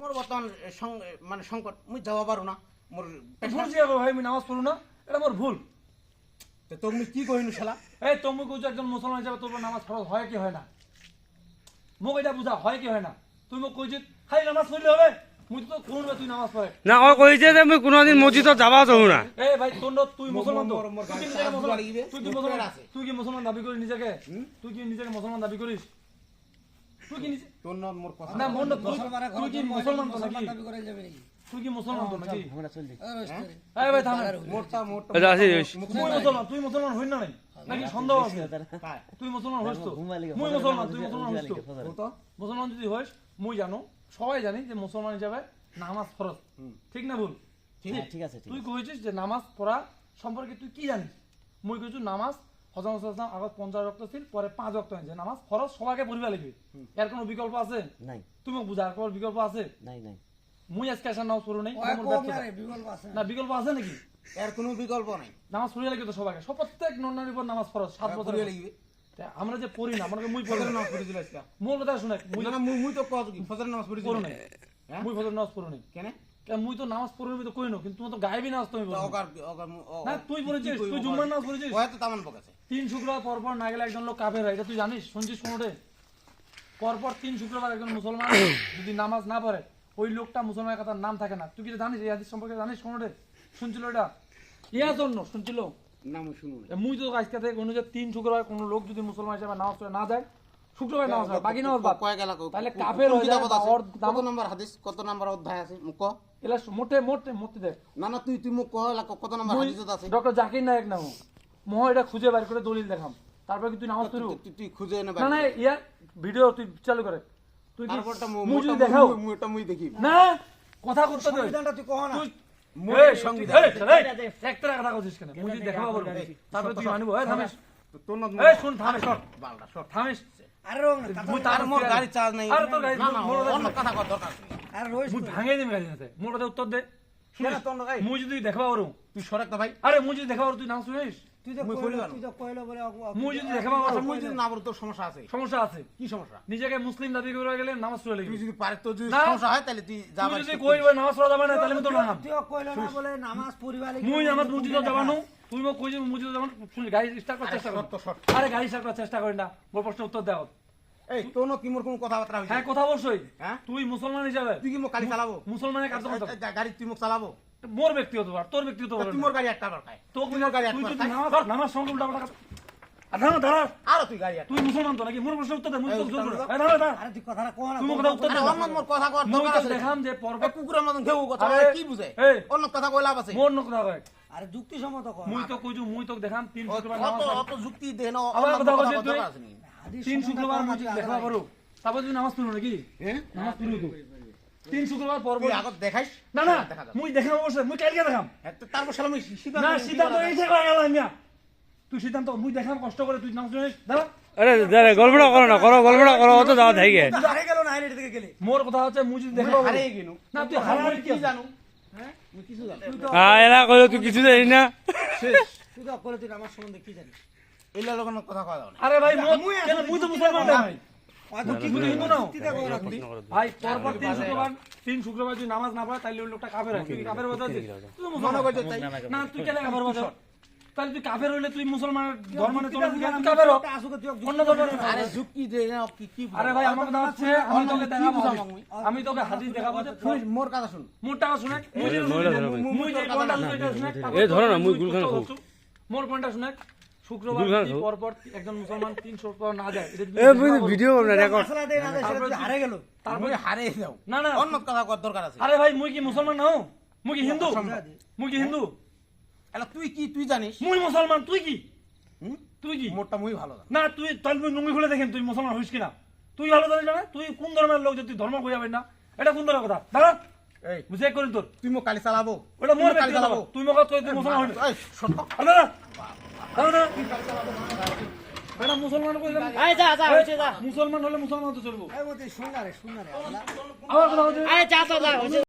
মোর বর্তমান মানে সংকট মুই যাব পারো না। মোর ভুল যে ভাই আমি নামাজ পড়ো না এটা মোর ভুল। তো তোর মুই কি কহিনু শালা? এই তুমি কইছো একজন মুসলমান হিসাবে তোর নামাজ ফরজ হয় কি হয় না? মোক এটা বুঝা হয় কি হয় না? তুমি মোক কইছিস খালি নামাজ পড়লে হবে? মুই তো কোন তুই নামাজ পড়ে। না ও কইছে যে মই কোনোদিন মসজিদত যাবা চাহো না। এই ভাই তোর তুই মুসলমান তো। তুই কি মুসলমান। তুই কি মুসলমান দাবি করিস নিজেকে? তুই কি নিজেকে মুসলমান দাবি করিস? তুই কি তোর ন মোর কথা। না তুই তুই কি মুসলমান তো নাকি দাবি করে যাবে নাকি? তুই কি মুসলমান তো নাকি আর ওই story। এই ভাই থাম। মোরটা মোরটা আচ্ছা, আসি, আসি। তুই মুসলমান। তুই মুসলমান হই না নাকি? সন্দেহ আছে? তুই মুসলমান হইস তো? মুই মুসলমান তুই মুসলমান হইস তো? মুসলমান যদি হইস মুই জানো সবাই জানি যে মুসলমান হিসাবে নামাজ ফরজ। ঠিক না ভুল? হ্যাঁ, ঠিক আছে তুই কইছিস যে নামাজ পড়া সম্পর্কে তুই কি জানিস? মুই কইছু নামাজ সাল্লাল্লাহু আগত পঞ্চাশ রক্ত ছিল পরে পাঁচ রক্ত হয়েছে নামাজ ফরজ সবাইকে পড়িবা লাগবে। এর কোনো বিকল্প আছে? নাই। তুই মোক বুঝা কোনো বিকল্প আছে? নাই নাই। মুই আজকে আসা নামাজ পড়ো নাই ওই আমার কম ব্যর্থতা। না বিকল্প আছে। নাকি? এর কোনো বিকল্প নাই। নামাজ পড়িয়া লাগবে তো সবাইকে। সব প্রত্যেক নন্নার উপর নামাজ ফরজ সাত বছর পড়িয়ে লাগিবে। আমরা যে পড়ি না মুই ফজরের নামাজ পড়ে দিল আজকে। মোর কথা শুনে মুই তো ফজরের নামাজ পড়ে পড়ো নাই। হ্যাঁ? মুই ফজর নামাজ পড়ো নাই। কেন? মুই তো নামাজ পড়বি তো কই কিন্তু তো গায়েবি নামাজ তুমি পড়ো। না তুই পড়েছিস? তুই জুম্মার নামাজ পড়েছিস? তামান বকাছে তিন শুক্রবার পর পর না গেলে একজন লোক কাফের হয় এটা তুই জানিস? শুনছিস কোনোটে পরপর তিন শুক্রবার একজন মুসলমান যদি নামাজ না পড়ে ওই লোকটা মুসলমানের কথা নাম থাকে না। তুই কি জানিস? এই হাদিস সম্পর্কে জানিস কোনোটে শুনছিল এটা? ইয়ার জন্য শুনছিল? মুই শুনু না এ মুই তো আজকে থেকে কোনো যে তিন শুক্রবার কোনো লোক যদি মুসলমান হিসেবে নামাজ পড়ে না যায় শুক্রবার নামাজ পড়ে বাকি নামাজ বাদ। কয় গেলা কো- তাহলে কাফের হয়ে যায় কত নম্বর হাদিস? কত নম্বর অধ্যায় আছে? মুখ। এলা মোটে মোটে মোটে দেখ। না না তুই তুই মুখ কহ এলা কত নম্বর হাদিসত আছে? ডক্টর জাকির নায়ক নাম। মহ এটা খুঁজে বের করে দলিল দেখাম। তারপর কি তুই নামাজ তুই- তুই- খুঁজে এনে না না ইয়ার ভিডিও তুই চালু করে। তুই কি তারপরটা মু- মুটা- দেখাও? মুই- দেখি। না কথা করতে দে। সংবিধানটা তুই কহ না। তুই মুই সংবিধান। একটা কথা করছিস কেন? মুই যদি দেখাবো বলব তারপরে তুই মানিব? এই থামিস। তোর না এই শুন থামিস শট বালটা সব থামিস। আরে রং না, মুই তার মোর গাড়ি চার্জ নাই। আরে তোর গাড়ি- না না মোর- কথা কর দরকার মুই দিম হাতে। মোর কথা উত্তর দে? মুই যদি দেখাবো পারো তুই সরেক ভাই আরে মুই যদি দেখাবো তুই নাম শুনিস? নিজেকে মুসলিম দাবি করে গেলে নামাজ তুই যদি পারে তোর যদি সমস্যা হয় তাহলে তুই যদি তুই কই নামাজ পড়া যাবে না তাহলে তো নাম। তুই কইলো না বলে নামাজ পড়িবা মুই আমার মসজিদে যাবানো তুই মোক কই যে মসজিদে যাবানো শুনি গাড়ি স্টার্ট করার চেষ্টা শর্ত, কর শর্ত। আরে গাড়ি স্টার্ট করার চেষ্টা করি না। মোর প্রশ্নের উত্তর দাও এই তোর না কি মোর কোনো কথাবার্তা হইছে? হ্যাঁ কথা অবশ্যই হ্যাঁ? তুই মুসলমান হিসাবে। তুই কি মোর গাড়ি চালাবো? মুসলমানের কাজ গাড়ি তুই মুখ চালাবো? মোর ব্যক্তিগত ব্যাপার তোর ব্যক্তিগত ব্যাপার তুই মোর গাড়ি একটা বার খায় তো তুই মোর গাড়ি তুই যদি খায় নামাজ নামাজ সঙ্গে উল্টা পাল্টা আর দাঁড়া দাঁড়া। আর তুই গাড়ি তুই মুসলমান তো নাকি? মোর প্রশ্নের উত্তর দে এই, জোর উত্তর করে। দাঁড়া দাঁড়া। আরে তুই কথাটা কহ না কহ কথা উত্তর দে। অন্য মোর কথা কর মুই দরকার আছে দেখাম যে পর্বত কুকুরের মতন ঘেউ কথা কি বুঝে। অন্য কথা কই লাভ আছে। মোর ন কথা কয়। আরে যুক্তিসম্মত কহ মুই তো কইছু মুই তো দেখাম তিন ও- শুক্রবার অত। যুক্তি দে না কথা কর তুই? তিন শুক্রবার তুই দেখা পারো তারপর তুই নামাজ পড়ো নাকি? হ্যাঁ নামাজ পড়ি তো। তিন শুক্রবার পর তুই আগত দেখাইস? না না মুই দেখাম অবশ্যই মুই কালকে দেখাম। হ্যাঁ, তারপর সালাম সিদ্ধান্ত না সিদ্ধান্ত করা এই যায়। যে করা গেল মিয়া তুই সিদ্ধান্ত মুই দেখাম কষ্ট করে তুই নামাজ পড়িস। দাঁড়া। আরে দাঁড়া গল্পটা করো না করো গল্পটা করো অত যাওয়া থাকে তুই গেল না থেকে গেলে। মোর কথা হচ্ছে মুই যদি মুই দেখাবো হারিয়ে গেলু। না তুই কি জানো? হ্যাঁ? মুই কিছু জানি। তুই আ এলা কইলো তুই কিছু জানিস না? তুই তো কইলো তুই নামাজ সম্বন্ধে কি জানিস? এলা লোকের কথা যাবে না আরে ভাই মুই কেন মুই তো মুসলমান না ভাই ভাই পরপর তিন শুক্রবার তিন শুক্রবার যদি নামাজ না পড়ে তাহলে ওই লোকটা কাফের হয়। তুই কাফের কথা তুই মুসলমান। করছে তাই না তুই কেন কাফের কথা তাহলে তুই কাফের হইলে তুই মুসলমানের ধর্মে চলে আমি কাফের হ। অন্য ধর্মের আরে যুক্তি দে না কি কি আরে ভাই আমার কথা হচ্ছে আমি তোকে দেখাবো আমি? আমি তোকে হাদিস দেখাবো যে তুই মোর কথা শুন। মোর টাকা শুনে মুই যে মুই যে পয়েন্টটা শুনে এ ধরো না, মুই গুলখান খাব। মোর পয়েন্টটা শুনে শুক্রবার। পরপর একজন মুসলমান না যায়। ভিডিও রেকর্ড তুই হারে গেল। মুই হারিয়ে যাও। না না। অন্য কথা কর দরকার আছে। আরে ভাই মুই কি মুসলমান নাও মুই কি হিন্দু? মুই কি হিন্দু? এলা তুই কি তুই জানিস? মুই মুসলমান তুই কি? তুই কি? মোরটা মুই ভালো জানি। না তুই তাহলে তুই খুলে দেখেন তুই মুসলমান হইস কিনা? তুই ভালো জানিস না? তুই কোন ধর্মের লোক যে তুই ধর্ম কই যাবেন না? এটা কোন ধরনের কথা? দাঁড়া। এই। বুঝে করিন তোর। তুই মোক কালি চালাবো। ওটা মোর তুই কালি চালাবো। তুই মোক কই তুই মুসলমান হইস? মুসলমান কইলাম আয় যা যা হয়েছে যা। মুসলমান হলে মুসলমান তো চলবো। আবার কথা হচ্ছে আয় যা তো যা হয়েছে।